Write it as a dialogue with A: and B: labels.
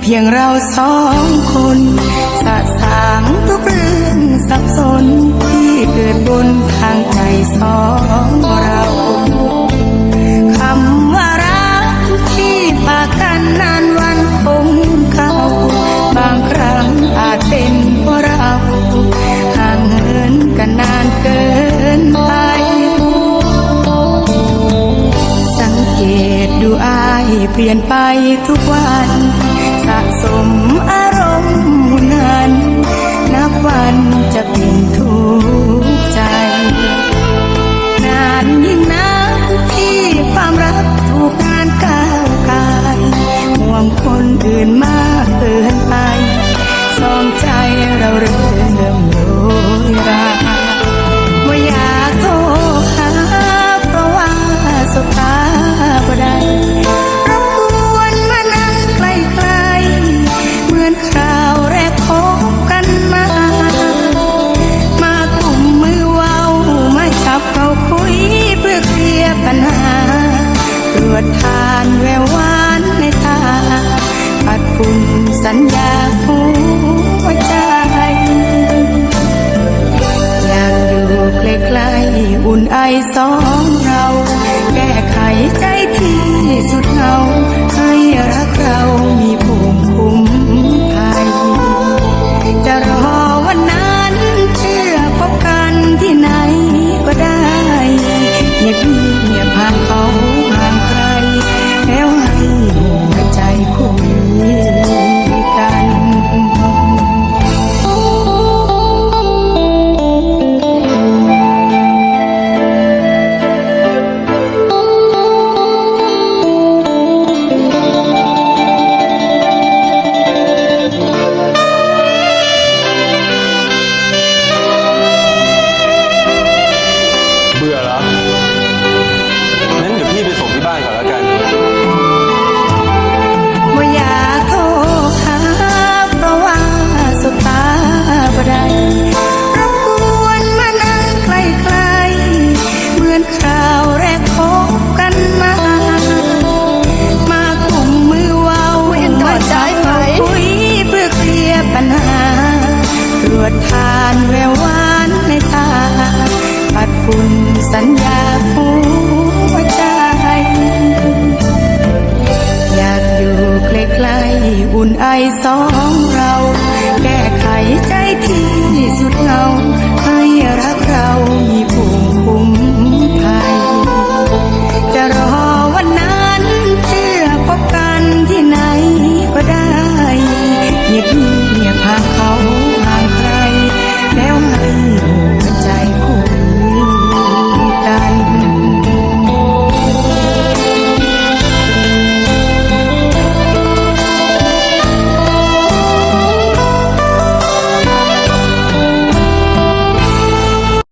A: เพียงเราสองคนสะสางทุกเรื่องสับสนที่เกิดบนทางใจสองเราคำว่ารักที่ปากกันนานวันคงเข้า บางครั้งอาจเป็นเพราะเราห่างเหินกันนานเกินไป สังเกตดูอายเปลี่ยนไปทุกวัน สะสมอา ใจสองเรา แก้ไขใจที่สุดเราให้รักเรามีภูมิคุ้มภัย จะรอวันนั้นเชื่อพบกันที่ไหนก็ได้อย่าพี่ คุณสัญญาหัวใจ
B: อยากอ
A: ยู่ใกล้ๆอุ่นไอสอง